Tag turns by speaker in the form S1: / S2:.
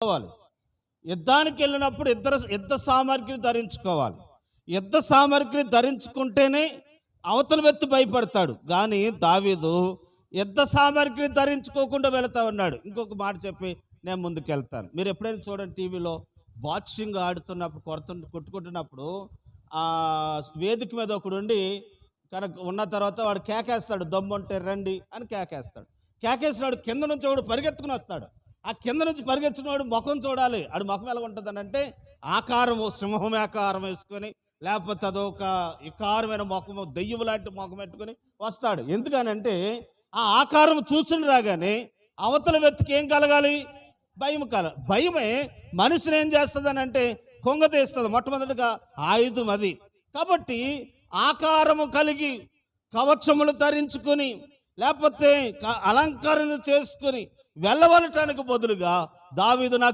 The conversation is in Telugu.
S1: ధరించుకోవాలి యుద్ధానికి వెళ్ళినప్పుడు ఇద్దరు యుద్ధ సామగ్రిని ధరించుకోవాలి. యుద్ధ సామగ్రిని ధరించుకుంటేనే అవతల వ్యక్తి భయపడతాడు. కానీ దావీదు యుద్ధ సామగ్రిని ధరించుకోకుండా వెళతా ఉన్నాడు. ఇంకొక మాట చెప్పి నేను ముందుకు వెళ్తాను మీరు ఎప్పుడైనా చూడండి టీవీలో బాక్సింగ్ ఆడుతున్నప్పుడు కొడుతు కొట్టుకుంటున్నప్పుడు ఆ వేదిక మీద ఒకడుండి కనుక ఉన్న తర్వాత వాడు కేకేస్తాడు. దమ్ముంటే రండి అని కేకేస్తాడు. కేకేసినాడు కింద నుంచి ఒకడు పరిగెత్తుకుని వస్తాడు. ఆ కింద నుంచి పరిగెత్తినవాడు ముఖం చూడాలి. ఆడు ముఖం ఎలా ఉంటుంది అంటే ఆకారం సింహం ఆకారం వేసుకొని లేకపోతే అదొక వికారమైన ముఖము దెయ్యం లాంటి ముఖం పెట్టుకొని వస్తాడు. ఎందుకనంటే ఆ ఆకారం చూసిన రాగానే అవతల వ్యక్తికి ఏం కలగాలి? భయం కల భయమే మనిషిని ఏం చేస్తుంది అంటే కొంగ తీస్తుంది మొట్టమొదటిగా ఆయుధం అది. కాబట్టి ఆకారము కలిగి కవచములు ధరించుకొని లేకపోతే అలంకరణ చేసుకొని వెళ్ళవలటానికి బదులుగా దావీదు నాకు